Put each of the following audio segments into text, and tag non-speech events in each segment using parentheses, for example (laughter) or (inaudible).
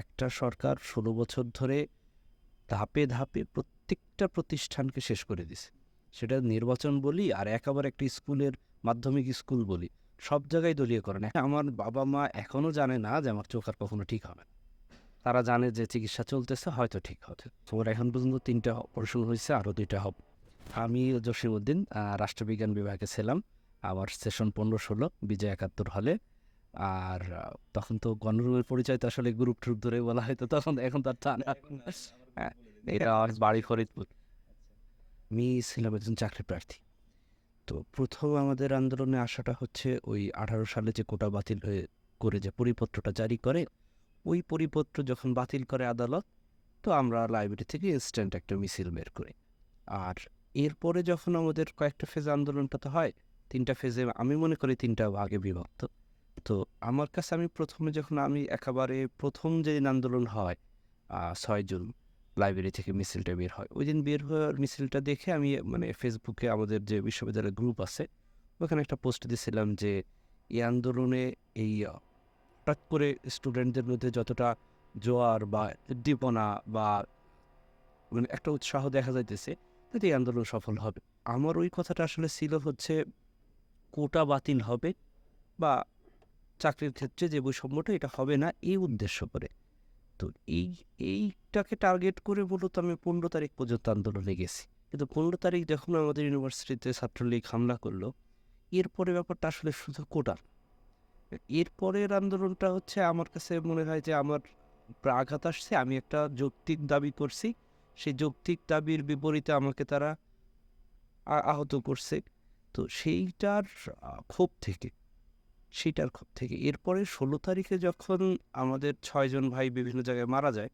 একটা সরকার ষোলো বছর ধরে ধাপে ধাপে প্রত্যেকটা প্রতিষ্ঠানকে শেষ করে দিছে। সেটা নির্বাচন বলি আর একেবারে একটা স্কুলের মাধ্যমিক স্কুল বলি, সব জায়গায় দলীয়করণ আমার বাবা মা এখনও জানে না যে আমার চোখ আর কখনো ঠিক হবে তারা জানে যে চিকিৎসা চলতেছে, হয়তো ঠিক হবে। তোমার এখন পর্যন্ত তিনটা অপারেশন হয়েছে আরও দুইটা হবে। আমি জসিমউদ্দিন রাষ্ট্রবিজ্ঞান বিভাগে ছিলাম। আমার সেশন পনেরো ষোলো, বিজয় একাত্তর হলে। আর তখন তো গণরুমের পরিচয় তো আসলে গ্রুপ ট্রুপ ধরে বলা হয়তো তখন এখন তার টান (laughs) হ্যাঁ, এটা আমার বাড়ি ফরিদপুর। আমি ছিলাম একজন চাকরি প্রার্থী। তো প্রথম আমাদের আন্দোলনে আসাটা হচ্ছে ওই আঠারো সালে যে কোটা বাতিল হয়ে করে যে পরিপত্রটা জারি করে ওই পরিপত্র যখন বাতিল করে আদালত তো আমরা লাইব্রেরি থেকে ইনস্ট্যান্ট একটা মিছিল বের করি। আর এরপরে যখন আমাদের কয়েকটা ফেজে আন্দোলনটা তো হয় তিনটা ফেজে আমি মনে করি তিনটা ভাগে বিভক্ত। তো আমার কাছে আমি প্রথমে যখন আমি একেবারে প্রথম যেদিন আন্দোলন হয় ছয় জুন লাইব্রেরি থেকে মিছিলটা বের হয়, ওই দিন বের হওয়ার মিছিলটা দেখে আমি মানে ফেসবুকে আমাদের যে বিশ্ববিদ্যালয়ের গ্রুপ আছে, ওখানে একটা পোস্ট দিয়েছিলাম যে, এই আন্দোলনে এই হঠাৎ করে স্টুডেন্টদের মধ্যে যতটা জোয়ার বা উদ্দীপনা বা মানে একটা উৎসাহ দেখা যাইতেছে, তাতে এই আন্দোলন সফল হবে। আমার ওই কথাটা আসলে ছিল হচ্ছে, কোটা বাতিল হবে বা চাকরির ক্ষেত্রে যে বৈষম্যটা, এটা হবে না এই উদ্দেশ্য করে। তো এই, এইটাকে টার্গেট করে মূলত আমি পনেরো তারিখ পর্যন্ত আন্দোলনে গেছি। কিন্তু পনেরো তারিখ যখন আমাদের ইউনিভার্সিটিতে ছাত্রলীগ হামলা করল, এরপরে ব্যাপারটা আসলে শুধু কোটার। এরপরের আন্দোলনটা হচ্ছে আমার কাছে মনে হয় যে আমার আঘাত আসছে, আমি একটা যৌক্তিক দাবি করছি। সেই যৌক্তিক দাবির বিপরীতে আমাকে তারা আহত করছে। তো সেইটার ক্ষোভ থেকে ক্ষোভ থেকে। এরপরে ষোলো তারিখে যখন আমাদের ছয়জন ভাই বিভিন্ন জায়গায় মারা যায়,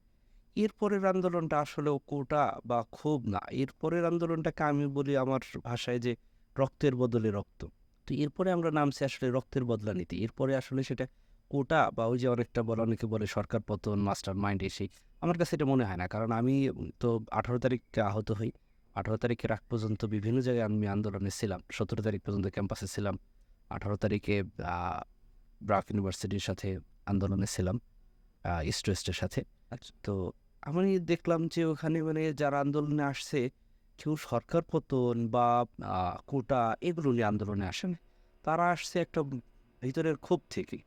এরপরের আন্দোলনটা আসলে কোটা বা ক্ষোভ না। এরপরের আন্দোলনটাকে আমি বলি আমার ভাষায় যে রক্তের বদলে রক্ত। তো এরপরে আমরা নামছি আসলে রক্তের বদলা নিতে। এরপরে আসলে সেটা কোটা বা ওই যে অনেকটা বলে, অনেকে বলে সরকার পতন, মাস্টার মাইন্ড এসে, আমার কাছে এটা মনে হয় না। কারণ আমি তো আঠারো তারিখে আহত হই। আঠারো তারিখের আগ পর্যন্ত বিভিন্ন জায়গায় আমি আন্দোলনে ছিলাম। সতেরো তারিখ পর্যন্ত ক্যাম্পাসে ছিলাম। আঠারো তারিখে ব্রাক ইউনিভার্সিটির সাথে আন্দোলনে ছিলাম ইস্ট ওয়েস্টের সাথে। তো আমি দেখলাম যে ওখানে মানে যারা আন্দোলনে আসছে কেউ সরকার পতন বা কোটা এগুলো নিয়ে আন্দোলনে আসেন তারা আসছে একটা ভিতরের ক্ষোভ থেকে।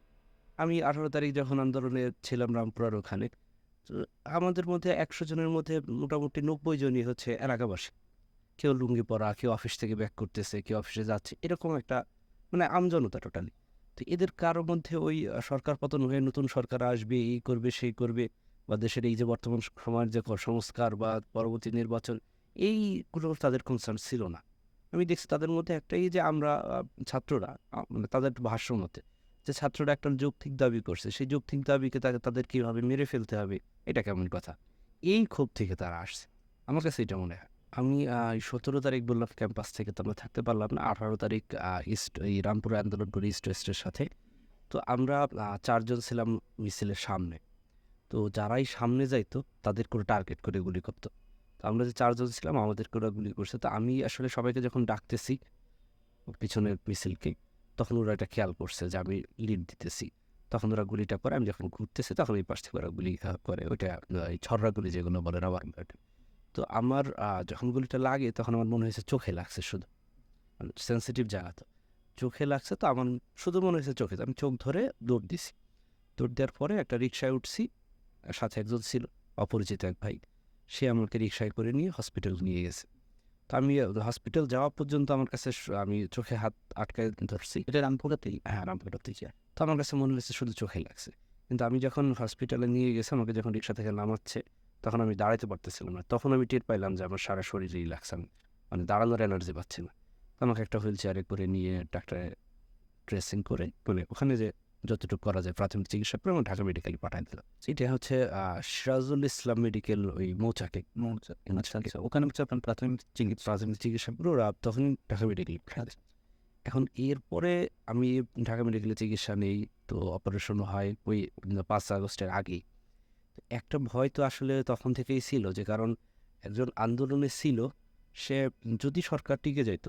আমি আঠারো তারিখ যখন আন্দোলনে ছিলাম রামপুরার ওখানে আমাদের মধ্যে একশো জনের মধ্যে মোটামুটি নব্বই জনই হচ্ছে এলাকাবাসী। কেউ লুঙ্গি পরা কেউ অফিস থেকে ব্যাক করতেছে কেউ অফিসে যাচ্ছে এরকম একটা মানে আমজনতা টোটালি তো এদের কারোর মধ্যে ওই সরকার পতন হয়ে নতুন সরকার আসবে, এই করবে, সেই করবে, বা দেশের এই যে বর্তমান সময়ের যে সংস্কার বা পরবর্তী নির্বাচন, এইগুলো তাদের কনসার্ন ছিল না। আমি দেখছি তাদের মধ্যে একটাই যে আমরা ছাত্ররা মানে তাদের ভাষ্য মতে, যে ছাত্ররা একটা যৌক্তিক দাবি করছে, সেই যৌক্তিক দাবিকে তাকে, তাদের কীভাবে মেরে ফেলতে হবে, এটা কেমন কথা? এই ক্ষোভ থেকে তারা আসছে। আমার কাছে এটা মনে হয়। আমি সতেরো তারিখ বললাম ক্যাম্পাস থেকে, তো আমরা থাকতে পারলাম না। আঠারো তারিখ ইস্ট, এই রামপুর আন্দোলন করি ইস্ট ওয়েস্টের সাথে। তো আমরা চারজন ছিলাম মিছিলের সামনে। তো যারাই সামনে যাইতো, তাদের করে টার্গেট করে গুলি করতো। তো আমরা যে চারজন ছিলাম, আমাদের করে গুলি করছে। তো আমি আসলে সবাইকে যখন ডাকতেছি পিছনের মিছিলকে, তখন ওরা এটা খেয়াল করছে যে আমি লিড দিতেছি। তখন ওরা গুলিটা করে, আমি যখন ঘুরতেছি, তখন এই পাশ থেকে ওরা গুলি করে। ওইটা ছড়রা গুলি যেগুলো বলে রাবার তো আমার যখন গুলিটা লাগে তখন আমার মনে হয়েছে চোখে লাগছে শুধু। সেন্সিটিভ জায়গা তো। চোখে লাগছে তো আমার শুধু মনে হয়েছে চোখে। আমি চোখ ধরে দৌড় দিছি। দৌড় দেওয়ার পরে একটা রিক্সায় উঠছি। সাথে একজন ছিল অপরিচিত এক ভাই। সে আমাকে রিক্সায় করে নিয়ে হসপিটাল নিয়ে গেছে। তো আমি হসপিটাল যাওয়া পর্যন্ত আমার কাছে আমি চোখে হাত আটকায় ধরছি। এটা রামপুরাতেই হ্যাঁ রামপুরহাট। থেকে তো আমার কাছে মনে হয়েছে শুধু চোখে লাগছে। কিন্তু আমি যখন হসপিটালে নিয়ে গেছে আমাকে যখন রিক্সা থেকে নামাচ্ছে তখন আমি দাঁড়াতে পারতেছিলাম না। তখন আমি টের পাইলাম যে আমার সারা শরীরেই লাগছে আমি। মানে দাঁড়ানোর এনার্জি পাচ্ছি না। আমাকে একটা হুইল চেয়ারে করে নিয়ে ডাক্তারে ড্রেসিং করে মানে ওখানে যে যতটুকু করা যায় প্রাথমিক চিকিৎসা করে আমার ঢাকা মেডিকেলে পাঠিয়ে দিল এটা হচ্ছে সিরাজুল ইসলাম মেডিকেল ওই মৌচাকে। আচ্ছা আচ্ছা ওখানে হচ্ছে আপনার প্রাথমিক চিকিৎসা। প্রাথমিক চিকিৎসা করে ওরা তখন ঢাকা মেডিকেলে দেয়। এখন এরপরে আমি ঢাকা মেডিকেলে চিকিৎসা নেই তো অপারেশন হয় ওই পাঁচ আগস্টের আগেই। একটা ভয় তো আসলে তখন থেকেই ছিল যে, কারণ একজন আন্দোলনে ছিল, সে যদি সরকার টিকে যেত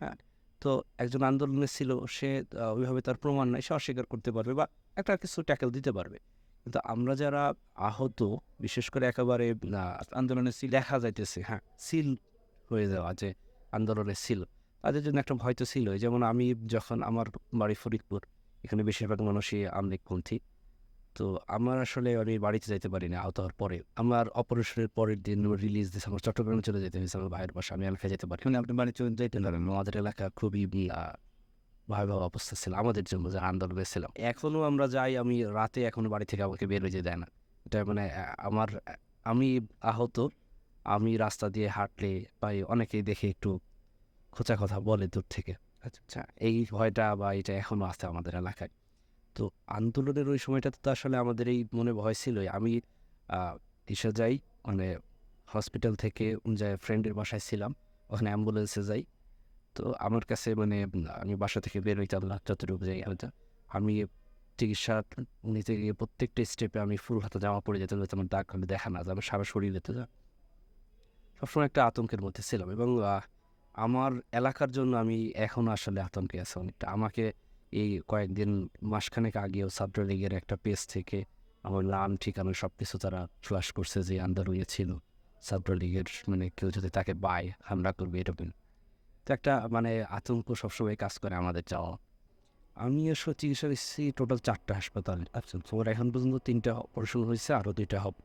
হ্যাঁ? তো একজন আন্দোলনে ছিল, সে ওইভাবে তার প্রমাণ নাই, সে অস্বীকার করতে পারবে বা একটা কিছু ট্যাকেল দিতে পারবে। কিন্তু আমরা যারা আহত, বিশেষ করে একেবারে আন্দোলনের সিল দেখা যাইতেছে হ্যাঁ সিল হয়ে যাওয়া যে আন্দোলনের সিল তাদের জন্য একটা ভয় তো ছিল যেমন আমি যখন আমার বাড়ি ফরিদপুর, এখানে বেশিরভাগ মানুষই আমলিকপন্থী তো আমার আসলে আমি বাড়িতে যাইতে পারি না আহত হওয়ার পরে। আমার অপারেশনের পরের দিন রিলিজ দিয়েছে আমার চট্টগ্রামে চলে যেতে হয়েছে আমার ভাইয়ের বাসা আমি এলাকায় যেতে পারি মানে আপনি বাড়ি চলে যাইতে পারেন আমাদের এলাকা খুবই ভয়াবহ অবস্থা ছিল আমাদের জন্য যে আন্দোলনে ছিলাম এখনও আমরা যাই আমি রাতে এখনও বাড়ি থেকে আমাকে বের হয়ে দেয় না। এটা মানে আমার আমি আহত আমি রাস্তা দিয়ে হাঁটলে পাই অনেকেই দেখে একটু খোঁচা কথা বলে দূর থেকে। আচ্ছা আচ্ছা। এই ভয়টা বা এটা এখনও আছে আমাদের এলাকায়। তো আন্দোলনের ওই সময়টাতে তো আসলে আমাদের এই মনে ভয় ছিলই। আমি এসে যাই মানে হসপিটাল থেকে যে ফ্রেন্ডের বাসায় ছিলাম, ওখানে অ্যাম্বুলেন্সে যাই। তো আমার কাছে মানে আমি বাসা থেকে বের হইতাম না যতটুকু যাই হয়তো। আমি চিকিৎসা নিতে গিয়ে প্রত্যেকটা স্টেপে আমি ফুল হাতে জামা পরে যেতে যেতে আমার দাগ আমি দেখা না যায় আমার সারা শরীর যেতে যা। সবসময় একটা আতঙ্কের মধ্যে ছিলাম এবং আমার এলাকার জন্য আমি এখনও আসলে আতঙ্কে আছি অনেকটা। আমাকে এই কয়েকদিন মাসখানেক আগেও ছাত্র লীগের একটা পেজ থেকে আমার নাম, ঠিকানা সব কিছু তারা ফ্লাশ করছে যে আন্দোলনে ছিল। ছাত্রলীগের মানে কেউ যদি তাকে বাই হামলা করবে এরকম তো একটা মানে আতঙ্ক সবসময় কাজ করে আমাদের যাওয়া আমি আসলে চিকিৎসা দিচ্ছি টোটাল চারটা হাসপাতাল। আচ্ছা তোমার এখন পর্যন্ত তিনটা অপারেশন হয়েছে আরও দুইটা হবে।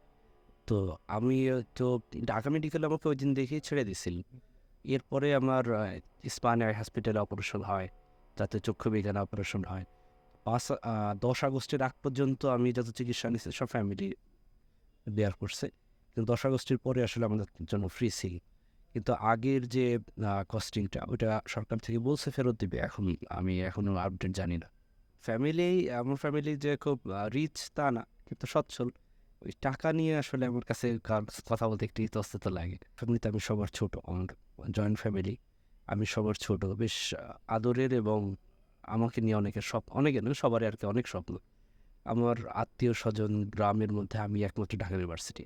তো আমি তো ঢাকা মেডিকেলে আমাকে ওই দিন দেখেই ছেড়ে দিছিল। এরপরে আমার স্পানে হসপিটালে অপারেশন হয়। তাতে চক্ষু বিজ্ঞানে অপারেশন হয়। পাঁচ দশ আগস্টের আগ পর্যন্ত আমি যত চিকিৎসা নিচ্ছি সব ফ্যামিলি দেয়ার করছে। কিন্তু দশ আগস্টের পরে আসলে আমাদের জন্য ফ্রি ছিল। কিন্তু আগের যে কস্টিংটা ওটা সরকার থেকে বলছে ফেরত দিবে। এখন আমি এখনও আপডেট জানি না। ফ্যামিলি আমার ফ্যামিলি যে খুব রিচ তা না, কিন্তু সচ্ছল। ওই টাকা নিয়ে আসলে আমার কাছে কথা বলতে একটু ইতস্তত লাগে। ফ্যামিলিতে আমি সবার ছোট, আমার জয়েন্ট ফ্যামিলি আমি সবার ছোট, বেশ আদরের এবং আমাকে নিয়ে অনেকের স্বপ্ন, অনেকে নয়, সবারই আর কি অনেক স্বপ্ন। আমার আত্মীয় স্বজন গ্রামের মধ্যে আমি একমাত্র ঢাকা ইউনিভার্সিটি।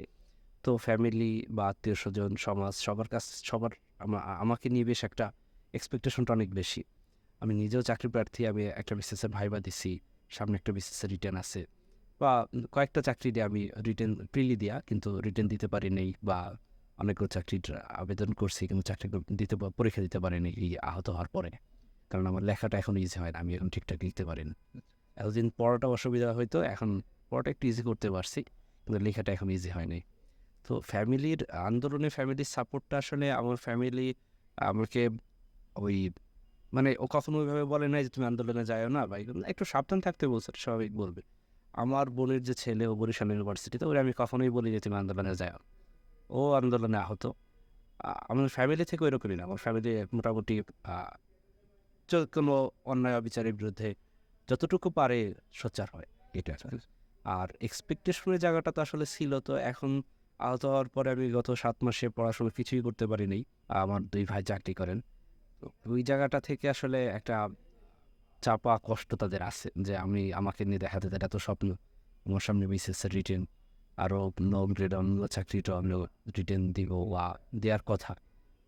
তো ফ্যামিলি বা আত্মীয় স্বজন সমাজ, সবার কাছ, সবার আমাকে নিয়ে বেশ একটা এক্সপেকটেশনটা অনেক বেশি। আমি নিজেও চাকরি প্রার্থী, আমি একটা বিসিএসের ভাইবা দিছি, সামনে একটা বিসিএসের রিটার্ন আছে। বা কয়েকটা চাকরি দিয়ে আমি রিটার্ন প্রিলি দিয়া, কিন্তু রিটার্ন দিতে পারি নাই বা অনেকগুলো চাকরির আবেদন করছি কিন্তু চাকরি দিতে পরীক্ষা দিতে পারিনি এই আহত হওয়ার পরে। কারণ আমার লেখাটা এখন ইজি হয় না, আমি এখন ঠিকঠাক লিখতে পারি না। এতদিন পড়াটা অসুবিধা হয়তো এখন পড়াটা একটু ইজি করতে পারছি, কিন্তু লেখাটা এখন ইজি হয়নি। তো ফ্যামিলির আন্দোলনে ফ্যামিলির সাপোর্টটা আসলে আমার ফ্যামিলি আমাকে ওই মানে ও কখনো ওইভাবে বলে নাই যে, তুমি আন্দোলনে যাও না বা একটু সাবধান থাকতে বলছে স্বাভাবিক বলবে। আমার বোনের যে ছেলে, ও বরিশাল ইউনিভার্সিটিতে, ওরা আমি কখনোই বলি যে, তুমি আন্দোলনে যাও ও আন্দোলনে আহত। আমার ফ্যামিলি থেকে ওইরকমই না। আমার ফ্যামিলি মোটামুটি কোনো অন্যায় অবিচারের বিরুদ্ধে যতটুকু পারে সোচ্চার হয়। এটা আর এক্সপেকটেশনের জায়গাটা তো আসলে ছিল তো এখন আহত হওয়ার পরে আমি গত সাত মাসে পড়াশোনা কিছুই করতে পারিনি। আমার দুই ভাই চাকরি করেন। তো ওই জায়গাটা থেকে আসলে একটা চাপা কষ্ট তাদের আছে যে আমি আমাকে নিয়ে দেখাতে তাদের এত স্বপ্ন। আমার সামনে বিসিএস রিটেন আরও নো গ্রেড অন্য চাকরিটা আমি রিটেন দিব বা দেওয়ার কথা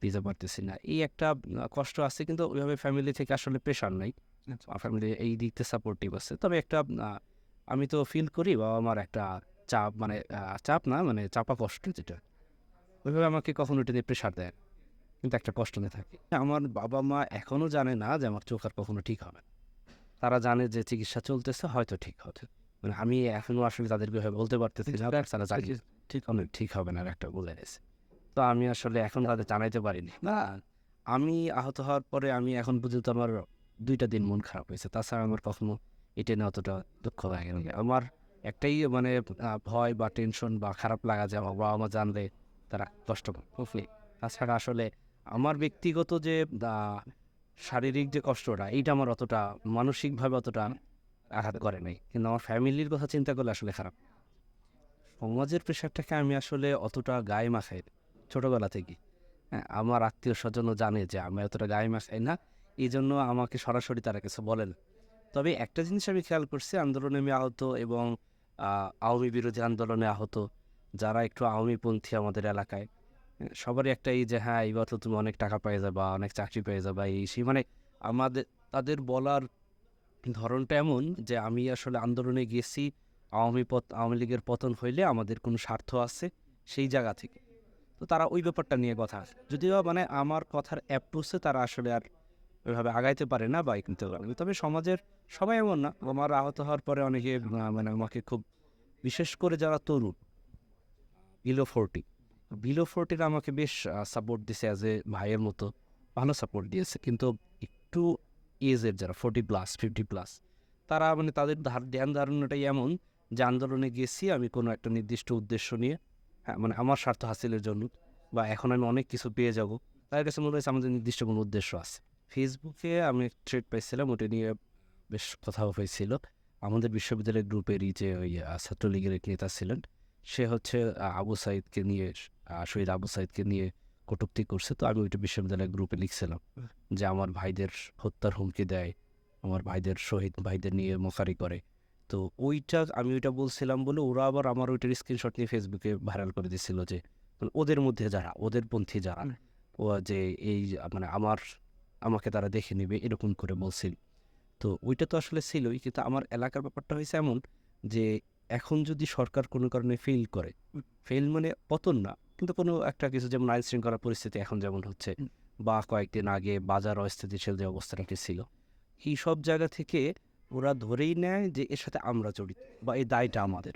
দিতে পারতেছি না। এই একটা কষ্ট আছে কিন্তু ওইভাবে ফ্যামিলি থেকে আসলে প্রেশার নাই। ফ্যামিলি এই দিকতে সাপোর্টিভ আছে। তবে একটা আমি তো ফিল করি বাবা আমার একটা চাপ মানে চাপ না মানে চাপা কষ্ট যেটা। ওইভাবে আমাকে কখনো এটা নিয়ে প্রেশার দেয় কিন্তু একটা কষ্ট নিয়ে থাকে। আমার বাবা মা এখনও জানে না যে আমার চোখ আর কখনো ঠিক হবে। তারা জানে যে চিকিৎসা চলতেছে হয়তো ঠিক হবে। মানে আমি এখনও আসলে তাদেরকে বলতে পারতেছি না তারা ঠিক হবে ঠিক হবে না একটা বলে গেছে। তো আমি আসলে এখন তাদের জানাইতে পারিনি। না। আমি আহত হওয়ার পরে আমি এখন পর্যন্ত আমার দুইটা দিন মন খারাপ হয়েছে। তাছাড়া আমার কখনো এটা নিয়ে অতটা দুঃখ লাগে না। আমার একটাই মানে ভয় বা টেনশন বা খারাপ লাগা যে আমার বাবা মা জানলে তারা কষ্ট পাবে। তাছাড়া আসলে আমার ব্যক্তিগত যে শারীরিক যে কষ্টটা এইটা আমার অতটা মানসিকভাবে অতটা আঘাত করে নাই। কিন্তু আমার ফ্যামিলির কথা চিন্তা করলে আসলে খারাপ। সমাজের প্রেশারটাকে আমি আসলে অতটা গায়ে মাখাই ছোটবেলা থেকে। হ্যাঁ আমার আত্মীয় স্বজনও জানে যে আমি অতটা গায়ে মাখাই না এই জন্য আমাকে সরাসরি তারা কিছু বলে না। তবে একটা জিনিস আমি খেয়াল করছি আন্দোলনে আমি আহত এবং আওয়ামী বিরোধী আন্দোলনে আহত যারা একটু আওয়ামীপন্থী আমাদের এলাকায় হ্যাঁ, সবারই একটা এই যে হ্যাঁ এবার তো তুমি অনেক টাকা পেয়ে যাবা অনেক চাকরি পেয়ে যাবা এই সেই মানে আমাদের তাদের বলার ধরনটা এমন যে আমি আসলে আন্দোলনে গেছি, আওয়ামী পত, আওয়ামী লীগের পতন হইলে আমাদের কোনো স্বার্থ আছে সেই জায়গা থেকে। তো তারা ওই ব্যাপারটা নিয়ে কথা আসে যদিও মানে আমার কথার অ্যাপ্রোচে তারা আসলে আর ওইভাবে আগাইতে পারে না বা কিনতে পারে না। তবে সমাজের সবাই এমন না। আমার আহত হওয়ার পরে অনেকে মানে আমাকে খুব বিশেষ করে যারা তরুণ বিলো ফোরটি বিলো ফোরটিরা আমাকে বেশ সাপোর্ট দিছে অ্যাজ এ ভাইয়ের মতো। ভালো সাপোর্ট দিয়েছে। কিন্তু একটু এজের যারা ফোর্টি প্লাস ফিফটি প্লাস তারা মানে তাদের ধ্যান ধারণাটাই এমন যে আন্দোলনে গেছি আমি কোনো একটা নির্দিষ্ট উদ্দেশ্য নিয়ে হ্যাঁ মানে আমার স্বার্থ হাসিলের জন্য বা এখন আমি অনেক কিছু পেয়ে যাব, তাদের কাছে মনে হয়েছে আমাদের নির্দিষ্ট কোনো উদ্দেশ্য আছে। ফেসবুকে আমি ট্রেড পাইছিলাম, ওটা নিয়ে বেশ কথা হয়েছিল। আমাদের বিশ্ববিদ্যালয়ের গ্রুপেরই যে ওই ছাত্রলীগের এক নেতা ছিলেন, সে হচ্ছে আবু সাইদকে নিয়ে শহীদ আবু সাইদকে নিয়ে কটূক্তি করছে তো আমি ওইটা বিশ্ববিদ্যালয়ের গ্রুপে লিখছিলাম। যে আমার ভাইদের হত্যার হুমকি দেয় আমার ভাইদের শহীদ ভাইদের নিয়ে মোকারি করে। তো ওইটা আমি ওইটা বলছিলাম বলে ওরা আবার আমার ওইটার স্ক্রিনশট নিয়ে ফেসবুকে ভাইরাল করে দিছিল যে মানে ওদের মধ্যে যারা ওদের পন্থী যারা ও যে এই মানে আমার আমাকে তারা দেখে নেবে এরকম করে বলছিল। তো ওইটা তো আসলে ছিলই কিন্তু আমার এলাকার ব্যাপারটা হয়েছে এমন যে এখন যদি সরকার কোনো কারণে ফেল করে ফেল মানে পতন না কিন্তু কোনো একটা কিছু যেমন আইন শৃঙ্খলা পরিস্থিতি এখন যেমন হচ্ছে বা কয়েকদিন আগে বাজার অস্থিতিশীল যে অবস্থাটা ছিল এই সব জায়গা থেকে ওরা ধরেই নেয় যে এর সাথে আমরা জড়িত বা এই দায়টা আমাদের।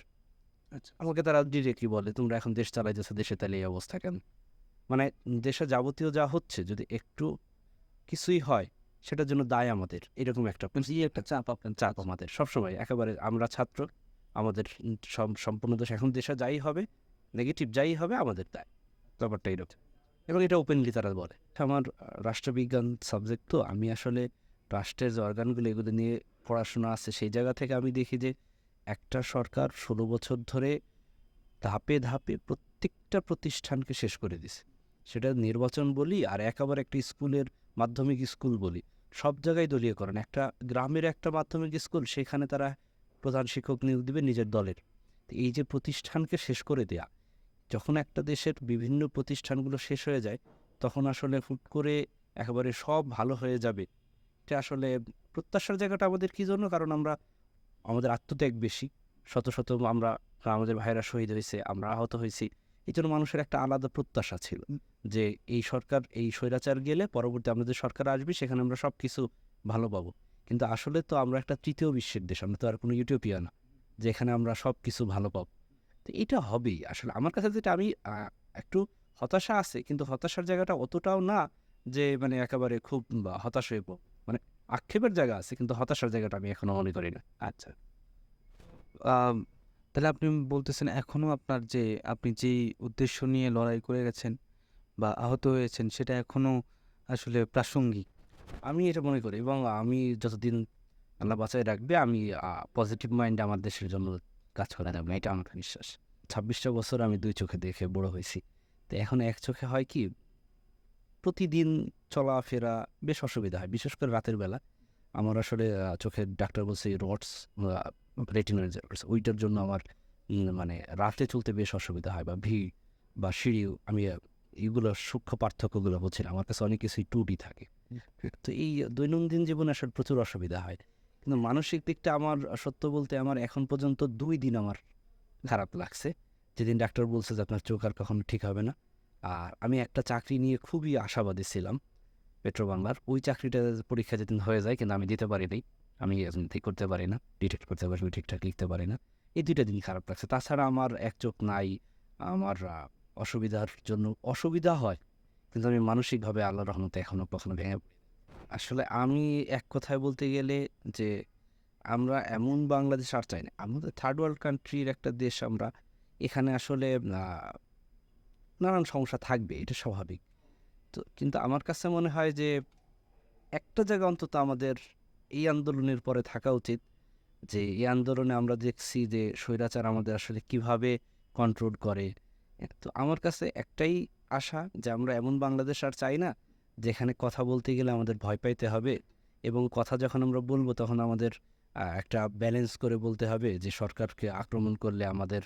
আচ্ছা। আমাকে তারা ডিরেক্টলি বলে তোমরা এখন দেশ চালাইতেছো দেশে তাহলে এই অবস্থা কেন? মানে দেশে যাবতীয় যা হচ্ছে যদি একটু কিছুই হয় সেটার জন্য দায় আমাদের এরকম একটা জি একটা চাপ আপনার চাপ আমাদের সবসময়। একেবারে আমরা ছাত্র আমাদের সম্পূর্ণ দোষ এখন দেশে যাই হবে নেগেটিভ যাই হবে, আমাদের দায় ব্যাপারটা এরকম এবং এটা ওপেনলি তারা বলে। আমার রাষ্ট্রবিজ্ঞান সাবজেক্ট তো, আমি আসলে রাষ্ট্রের যে অর্গানগুলো এগুলো নিয়ে পড়াশোনা আছে, সেই জায়গা থেকে আমি দেখি যে একটা সরকার ষোলো বছর ধরে ধাপে ধাপে প্রত্যেকটা প্রতিষ্ঠানকে শেষ করে দিছে। সেটা নির্বাচন বলি আর একেবারে একটা স্কুলের মাধ্যমিক স্কুল বলি। সব জায়গায় দলীয়করণ একটা গ্রামের একটা মাধ্যমিক স্কুল, সেখানে তারা প্রধান শিক্ষক নিয়োগ দিবে নিজের দলের। এই যে প্রতিষ্ঠানকে শেষ করে দেয়া যখন একটা দেশের বিভিন্ন প্রতিষ্ঠানগুলো শেষ হয়ে যায়, তখন আসলে হুট করে একেবারে সব ভালো হয়ে যাবে। এটা আসলে প্রত্যাশার জায়গাটা আমাদের কী জন্য? কারণ আমরা, আমাদের আত্মত্যাগ বেশি। শত শত আমরা, আমাদের ভাইরা শহীদ হয়েছে, আমরা আহত হয়েছি। এই জন্য মানুষের একটা আলাদা প্রত্যাশা ছিল যে এই সরকার, এই স্বৈরাচার গেলে পরবর্তী আমাদের সরকার আসবে, সেখানে আমরা সব কিছু ভালো পাবো। কিন্তু আসলে তো আমরা একটা তৃতীয় বিশ্বের দেশ, আমরা তো আর কোনো ইউটোপিয়া না, যেখানে আমরা সব কিছু ভালো পাবো। তো এটা হবেই। আসলে আমার কাছে যেটা আমি একটু হতাশা আছে কিন্তু হতাশার জায়গাটা অতটাও না যে মানে একেবারে খুব হতাশ হয়ে মানে আক্ষেপের জায়গা আছে কিন্তু হতাশার জায়গাটা আমি এখনও মনে করি না। আচ্ছা। তাহলে আপনি বলতেছেন এখনও আপনার যে আপনি যেই উদ্দেশ্য নিয়ে লড়াই করে গেছেন বা আহত হয়েছেন সেটা এখনও আসলে প্রাসঙ্গিক। আমি এটা মনে করি এবং আমি যতদিন আল্লাহ বাঁচায় রাখবে আমি পজিটিভ মাইন্ড আমার দেশের জন্য কাজ করে যাব এটা আমার বিশ্বাস। ছাব্বিশটা বছর আমি দুই চোখে দেখে বড় হয়েছি। তো এখন এক চোখে হয় কি প্রতিদিন চলাফেরা বেশ অসুবিধা হয় বিশেষ করে রাতের বেলা। আমার আসলে চোখের ডাক্তার বলছে রডস রেটিনাল ওইটার জন্য আমার মানে রাতে চলতে বেশ অসুবিধা হয় বা ভিড় বা সিঁড়ি আমি আহ, এইগুলো সূক্ষ্ম পার্থক্যগুলো না আমার কাছে অনেক কিছুই টুটি থাকে। তো এই দৈনন্দিন জীবনে আসলে প্রচুর অসুবিধা হয়। কিন্তু মানসিক দিকটা আমার, সত্য বলতে আমার এখন পর্যন্ত দুই দিন আমার খারাপ লাগছে। যেদিন ডাক্তার বলছে যে আপনার চোখ আর কখনো ঠিক হবে না। আর আমি একটা চাকরি নিয়ে খুবই আশাবাদী ছিলাম পেট্রো বাংলার ওই চাকরিটা পরীক্ষা যেদিন হয়ে যায়, কিন্তু আমি দিতে পারি নাই। আমি ঠিক করতে পারি না ডিটেক্ট করতে পারি ঠিকঠাক লিখতে পারি না। এই দুইটা দিন খারাপ লাগছে। তাছাড়া আমার এক চোখ নাই, আমার অসুবিধার জন্য অসুবিধা হয়, কিন্তু আমি মানসিকভাবে আল্লাহ রহমতে এখনও কখনো ভেঙে। আসলে আমি এক কথায় বলতে গেলে যে আমরা এমন বাংলাদেশ আর চাই না। আমাদের থার্ড ওয়ার্ল্ড কান্ট্রির একটা দেশ আমরা, এখানে আসলে নানান সমস্যা থাকবে, এটা স্বাভাবিক। তো কিন্তু আমার কাছে মনে হয় যে একটা জায়গা অন্তত আমাদের এই আন্দোলনের পরে থাকা উচিত, যে এই আন্দোলনে আমরা দেখছি যে স্বৈরাচার আমাদের আসলে কীভাবে কন্ট্রোল করে। তো আমার কাছে একটাই আশা যে আমরা এমন বাংলাদেশ আর চাই না যেখানে কথা বলতে গেলে আমাদের ভয় পাইতে হবে এবং কথা যখন আমরা বলব তখন আমাদের একটা ব্যালেন্স করে বলতে হবে যে সরকারকে আক্রমণ করলে আমাদের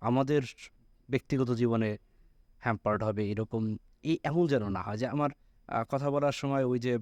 আমাদের ব্যক্তিগত জীবনে হ্যাম্পার্ড হবে এরকম। এই এমন যেন না হয় যে আমার কথা বলার সময় ওই যে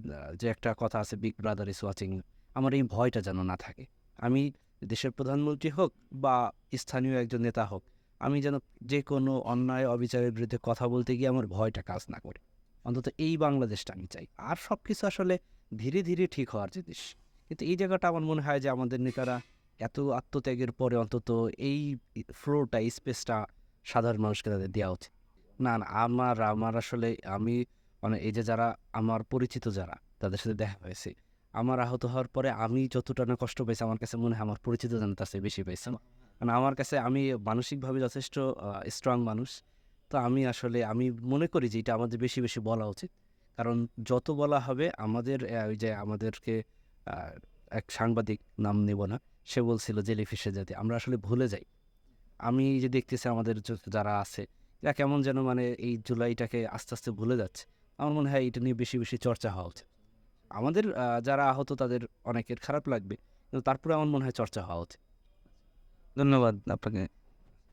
যে একটা কথা আছে বিগ ব্রাদার ইজ ওয়াচিং আমার এই ভয়টা যেন না থাকে। আমি দেশের প্রধানমন্ত্রী হোক বা স্থানীয় একজন নেতা হোক, আমি যেন যে কোনো অন্যায় অবিচারের বিরুদ্ধে কথা বলতে গিয়ে আমার ভয়টা কাজ না করে। অন্তত এই বাংলাদেশটা আমি চাই। আর সব কিছু আসলে ধীরে ধীরে ঠিক হওয়ার জিনিস কিন্তু এই জায়গাটা আমার মনে হয় যে আমাদের নেতারা এত আত্মত্যাগের পরে অন্তত এই ফ্লোরটা এই স্পেসটা সাধারণ মানুষকে তাদের দেওয়া উচিত। না না, আমার আমার আসলে আমি মানে এই যে যারা আমার পরিচিত যারা, তাদের সাথে দেখা হয়েছে। আমার আহত হওয়ার পরে আমি যতটা না কষ্ট পেয়েছি, আমার কাছে মনে হয় আমার পরিচিত জন তার বেশি পেয়েছে। মানে আমার কাছে আমি মানসিকভাবে যথেষ্ট স্ট্রং মানুষ। তো আমি আসলে, আমি মনে করি যে এটা আমাদের বেশি বেশি বলা উচিত। কারণ যত বলা হবে, আমাদের ওই যে আমাদেরকে এক সাংবাদিক নাম নেব না, সে বলছিল জেলিফিশে যাতে আমরা আসলে ভুলে যাই। আমি যে দেখতেছি আমাদের যারা আছে, এরা কেমন যেন মানে এই জুলাইটাকে আস্তে আস্তে ভুলে যাচ্ছে। আমার মনে হয় এটা নিয়ে বেশি বেশি চর্চা হওয়া উচিত। আমাদের যারা আহত তাদের অনেকের খারাপ লাগবে, কিন্তু তারপরে আমার মনে হয় চর্চা হওয়া উচিত। ধন্যবাদ আপনাকে।